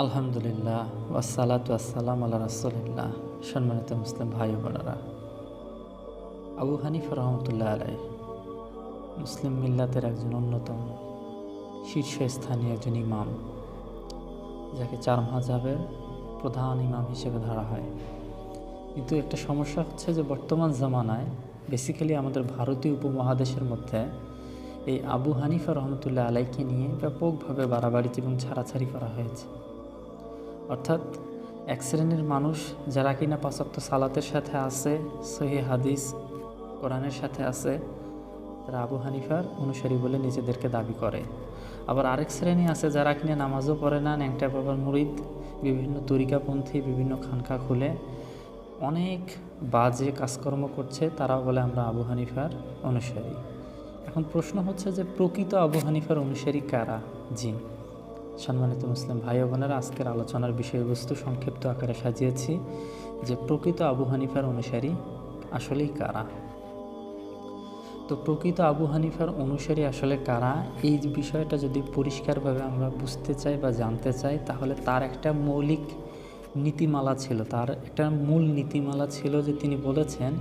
আলহামদুলিল্লাহ ওয়াসালাতু আসসালাম আল্লাহ রাসুলিল্লাহ। সম্মানিত মুসলিম ভাই বোনেরা, আবু হানিফ রহমতুল্লাহ আলাই মুসলিম মিল্লাতের একজন অন্যতম শীর্ষস্থানীয় একজন ইমাম, যাকে চার মাজাবের প্রধান ইমাম হিসেবে ধরা হয়। কিন্তু একটা সমস্যা হচ্ছে যে বর্তমান জামানায় বেসিক্যালি আমাদের ভারতীয় উপমহাদেশের মধ্যে এই আবু হানিফা রহমতুল্লাহ আলাইকে নিয়ে ব্যাপকভাবে বাড়াবাড়ি এবং ছাড়াছাড়ি করা হয়েছে। অর্থাৎ এক শ্রেণির মানুষ যারা কিনা পাঁচক্ত সালাতের সাথে আছে, সহি হাদিস, কোরআনের সাথে আছে, তারা আবু হানিফার অনুসারী বলে নিজেদেরকে দাবি করে। আবার আরেক শ্রেণি আছে যারা কিনা নামাজও পড়ে না, ন্যাংটা বাবার মুরিদ, বিভিন্ন তরিকাপন্থী, বিভিন্ন খানকা খুলে অনেক বাজে কাজকর্ম করছে, তারাও বলে আমরা আবু হানিফার অনুসারী। এখন প্রশ্ন হচ্ছে যে প্রকৃত আবু হানিফার অনুসারী কারা? জি। সম্মানিত মুসলিম ভাই বোনেরা, আজকের আলোচনার বিষয়বস্তু সংক্ষিপ্ত আকারে সাজিয়েছি যে প্রকৃত আবু হানিফার অনুসারী আসলেই কারা? তো প্রকৃত আবু হানিফার অনুসারী আসলে কারা? এই বিষয়টা যদি পরিষ্কারভাবে আমরা বুঝতে চাই বা জানতে চাই, তাহলে তার একটা মৌলিক নীতিমালা ছিল, তার একটা মূল নীতিমালা ছিল যে তিনি বলেছেন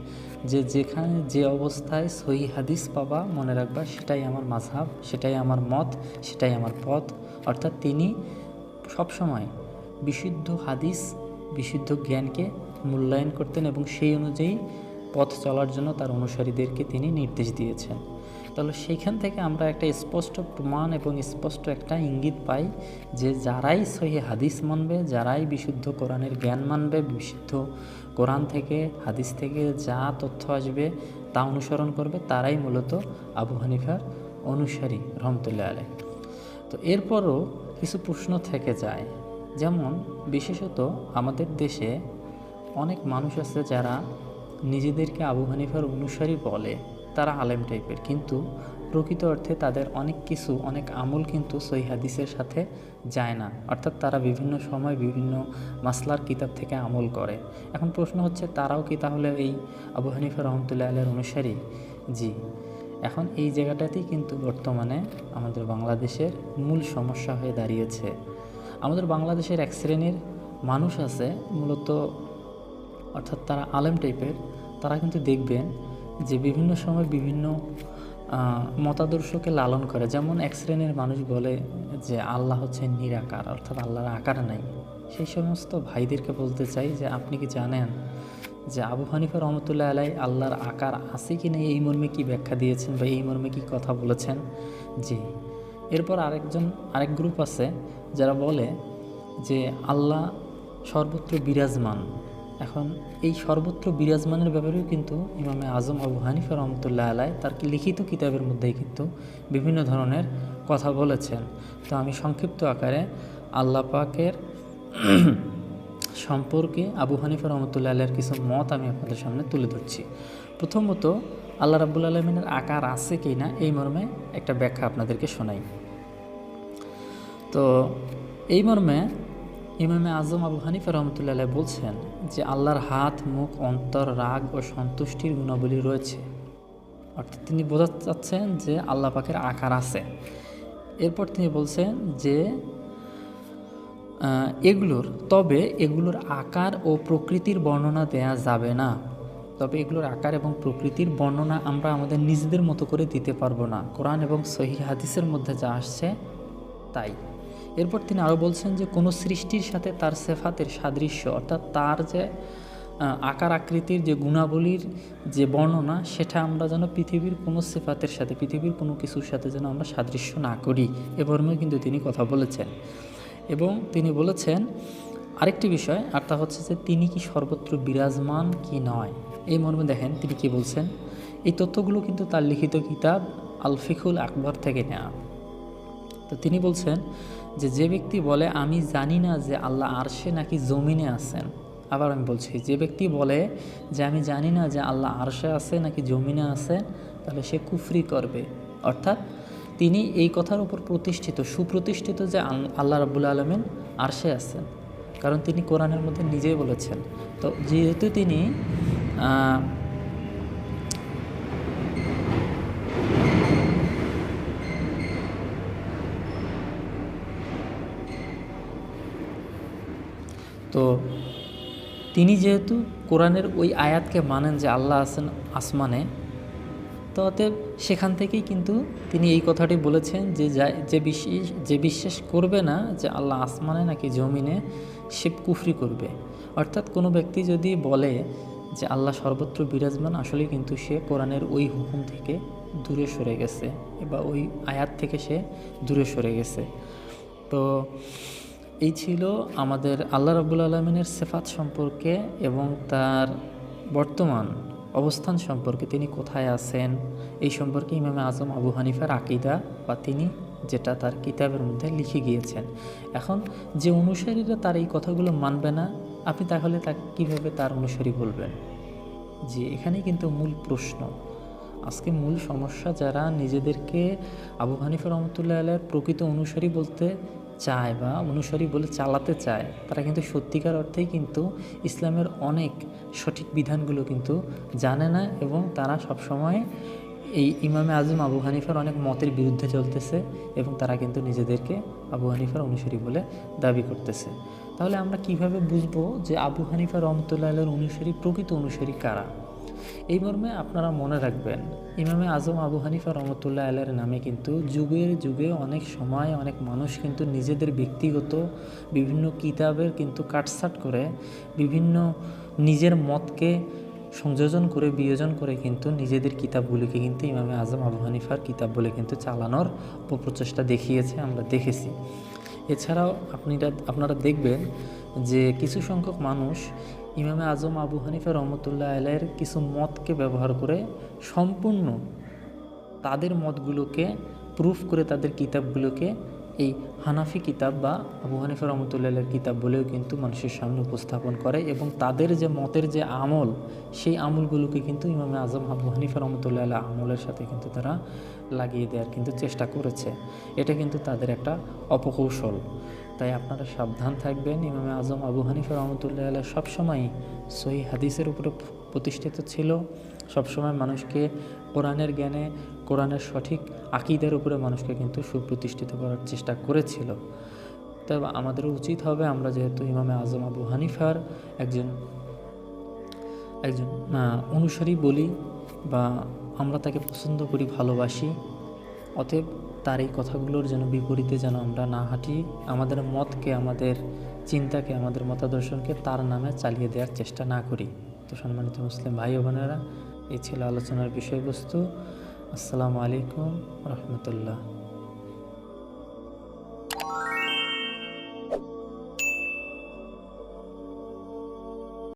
যে যেখানে যে অবস্থায় সহি হাদিস পাবা, মনে রাখবা সেটাই আমার মাঝহাব সেটাই আমার মত, সেটাই আমার পথ। অর্থাৎ তিনি সবসময় বিশুদ্ধ হাদিস, বিশুদ্ধ জ্ঞানকে মূল্যায়ন করতেন এবং সেই অনুযায়ী পথ চলার জন্য তার অনুসারীদেরকে তিনি নির্দেশ দিয়েছেন। তাহলে সেইখান থেকে আমরা একটা স্পষ্ট প্রমাণ এবং স্পষ্ট একটা ইঙ্গিত পাই যে যারাই সহি হাদিস মানবে, যারাই বিশুদ্ধ কোরআনের জ্ঞান মানবে, বিশুদ্ধ কোরআন থেকে, হাদিস থেকে যা তথ্য আসবে তা অনুসরণ করবে, তারাই মূলত আবু হানিফার অনুসারী রহমতুল্লাহ আলাই তো এরপরও কিছু প্রশ্ন থেকে যায়। যেমন, বিশেষত আমাদের দেশে অনেক মানুষ আছে যারা নিজেদেরকে আবু হানিফার অনুসারী বলে। তারা আলেম টাইপের। কিন্তু প্রকৃত অর্থে তাদের অনেক কিছু, অনেক আমল কিন্তু সহি হাদিসের সাথে যায় না। অর্থাৎ তারা বিভিন্ন সময় বিভিন্ন মাসলার কিতাব থেকে আমল করে। এখন প্রশ্ন হচ্ছে, তারাও কি তাহলে এই আবু হানিফা রহমতুল্লাহ আলের অনুসারী? জি। এখন এই জায়গাটাতেই কিন্তু বর্তমানে আমাদের বাংলাদেশের মূল সমস্যা হয়ে দাঁড়িয়েছে। আমাদের বাংলাদেশের এক শ্রেণির মানুষ আছে, মূলত অর্থাৎ তারা আলেম টাইপের। তারা কিন্তু দেখবেন যে বিভিন্ন সময় বিভিন্ন মতাদর্শকে লালন করে। যেমন এক শ্রেণির মানুষ বলে যে আল্লাহ হচ্ছে নিরাকার, অর্থাৎ আল্লাহর আকার নাই। সেই সমস্ত ভাইদেরকে বলতে চাই যে আপনি কি জানেন যে আবু হানিফা রহমতুল্লাহ আলাই আল্লাহর আকার আছে কি নেই? এই মর্মে কি ব্যাখ্যা দিয়েছেন বা এই মর্মে কি কথা বলেছেন? জি। এরপর আরেকজন, আরেক গ্রুপ আছে যারা বলে যে আল্লাহ সর্বত্র বিরাজমান। এখন এই সর্বত্র বিরাজমানের ব্যাপারেও কিন্তু ইমামে আজম আবু হানিফা রহমতুল্লাহ আলাই তার লিখিত কিতাবের মধ্যেই কিন্তু বিভিন্ন ধরনের কথা বলেছেন। তো আমি সংক্ষিপ্ত আকারে আল্লাহ পাকের সম্পর্কে আবু হানিফা রহমতুল্লাহ আল্লাহর কিছু মত আমি আপনাদের সামনে তুলে ধরছি। প্রথমত, আল্লাহ রাবুল আলমিনের আকার আছে কি না এই মর্মে একটা ব্যাখ্যা আপনাদেরকে শোনাই। তো এই মর্মে ইমামে আজম আবু হানিফা রহমতুল্লাহ বলছেন যে আল্লাহর হাত, মুখ, অন্তর, রাগ ও সন্তুষ্টির গুণাবলী রয়েছে। অর্থাৎ তিনি বোঝাতে চাচ্ছেন যে আল্লাহ পাকের আকার আছে। এরপর তিনি বলছেন যে এগুলোর, তবে এগুলোর আকার ও প্রকৃতির বর্ণনা দেয়া যাবে না। তবে এগুলোর আকার এবং প্রকৃতির বর্ণনা আমরা আমাদের নিজেদের মতো করে দিতে পারব না। কোরআন এবং সহি হাদিসের মধ্যে যা আসছে তাই। এরপর তিনি আরও বলছেন যে, কোনো সৃষ্টির সাথে তার সেফাতের সাদৃশ্য, অর্থাৎ তার যে আকার আকৃতির যে গুণাবলীর যে বর্ণনা, সেটা আমরা যেন পৃথিবীর কোনো সেফাতের সাথে, পৃথিবীর কোনো কিছুর সাথে যেন আমরা সাদৃশ্য না করি। এ মর্মেও কিন্তু তিনি কথা বলেছেন। এবং তিনি বলেছেন, আরেকটি বিষয়, আর তা হচ্ছে যে, তিনি কি সর্বত্র বিরাজমান কি নয়? এই মর্মে দেখেন তিনি কি বলছেন, এই তথ্যগুলো কিন্তু তার লিখিত কিতাব আলফিকুল আকবর থেকে নেওয়া তো তিনি বলছেন যে যে ব্যক্তি বলে, আমি জানি না যে আল্লাহ আরশে নাকি জমিনে আছেন। আবার আমি বলছি, যে ব্যক্তি বলে যে, আমি জানি না যে আল্লাহ আরশে আছে নাকি জমিনে আছে, তাহলে সে কুফরি করবে। অর্থাৎ তিনি এই কথার উপর প্রতিষ্ঠিত, সুপ্রতিষ্ঠিত যে আল্লাহ রাবুল আলমিন আরশে আছেন। কারণ তিনি কোরআনের মধ্যে নিজেই বলেছেন। তো যেহেতু তিনি তো তিনি যেহেতু কোরআনের ওই আয়াতকে মানেন যে আল্লাহ আছেন আসমানে, তো অতএব সেখান থেকেই কিন্তু তিনি এই কথাটি বলেছেন যে যা- বিশ্বাস যে বিশ্বাস করবে না যে আল্লাহ আসমানে নাকি জমিনে, সে কুফরি করবে। অর্থাৎ কোনো ব্যক্তি যদি বলে যে আল্লাহ সর্বত্র বিরাজমান আসলে কিন্তু সে কোরআনের ওই হুকুম থেকে দূরে সরে গেছে বা ওই আয়াত থেকে সে দূরে সরে গেছে। তো এই ছিল আমাদের আল্লাহ রাবুল আলমিনের সেফাত সম্পর্কে এবং তার বর্তমান অবস্থান সম্পর্কে তিনি কোথায় আছেন, এই সম্পর্কে ইমামে আজম আবু হানিফার আকিদা বা তিনি যেটা তার কিতাবের মধ্যে লিখে গিয়েছেন। এখন, যে অনুসারীরা তার এই কথাগুলো মানবে না, আপনি তাহলে তাকে কীভাবে তার অনুসারী বলবেন? যে এখানেই কিন্তু মূল প্রশ্ন। আজকে মূল সমস্যা যারা নিজেদেরকে আবু হানিফা রহমতুল্লাহ আলের প্রকৃত অনুসারী বলতে চায় বা অনুসারী বলে চালাতে চায়, তারা কিন্তু সত্যিকার অর্থেই কিন্তু ইসলামের অনেক সঠিক বিধানগুলো কিন্তু জানে না এবং তারা সবসময় এই ইমামে আজম আবু হানিফার অনেক মতের বিরুদ্ধে চলতেছে এবং তারা কিন্তু নিজেদেরকে আবু হানিফার অনুসারী বলে দাবি করতেছে। তাহলে আমরা কীভাবে বুঝব যে আবু হানিফা রহমতুল্লাহ অনুসারী, প্রকৃত অনুসারী কারা? এই মর্মে আপনারা মনে রাখবেন, ইমামে আজম আবু হানিফা রহমতুল্লাহ আলের নামে কিন্তু যুগের যুগে অনেক সময় অনেক মানুষ কিন্তু নিজেদের ব্যক্তিগত বিভিন্ন কিতাবের কিন্তু কাটসাট করে, বিভিন্ন নিজের মতকে সংযোজন করে, বিয়োজন করে কিন্তু নিজেদের কিতাবগুলিকে কিন্তু ইমামে আজম আবু হানিফার কিতাব বলে কিন্তু চালানোর প্রচেষ্টা দেখিয়েছে, আমরা দেখেছি। এছাড়াও আপনিরা, আপনারা দেখবেন যে কিছু সংখ্যক মানুষ ইমামে আজম আবু হানিফা রহমতুল্লাহ আলের কিছু মতকে ব্যবহার করে সম্পূর্ণ তাদের মতগুলোকে প্রুফ করে তাদের কিতাবগুলোকে এই হানাফি কিতাব বা আবু হানিফা রহমতুল্লাহের কিতাব বলেও কিন্তু মানুষের সামনে উপস্থাপন করে এবং তাদের যে মতের যে আমল, সেই আমলগুলোকে কিন্তু ইমামে আজম আবু হানিফা রহমতুল্লাহ আমলের সাথে কিন্তু তারা লাগিয়ে দেওয়ার কিন্তু চেষ্টা করেছে। এটা কিন্তু তাদের একটা অপকৌশল। তাই আপনারা সাবধান থাকবেন। ইমামে আজম আবু হানিফা রহমতুল্লাহ আল্লাহ সবসময় সহি হাদিসের উপরে প্রতিষ্ঠিত ছিল। সবসময় মানুষকে কোরআনের জ্ঞানে, কোরআনের সঠিক আকিদের উপরে মানুষকে কিন্তু সুপ্রতিষ্ঠিত করার চেষ্টা করেছিল। তবে আমাদের উচিত হবে, আমরা যেহেতু ইমামে আজম আবু হানিফার একজন একজন অনুসারী বলি বা আমরা তাকে পছন্দ করি, ভালোবাসি, অতএব তার এই কথাগুলোর যেন বিপরীতে যেন আমরা না হাঁটি, আমাদের মতকে, আমাদের চিন্তাকে, আমাদের মতাদর্শনকে তার নামে চালিয়ে দেওয়ার চেষ্টা না করি। তো সম্মানিত মুসলিম ভাই বোনেরা, এই ছিল আলোচনার বিষয়বস্তু। আসসালামু আলাইকুম রহমতুল্লাহ।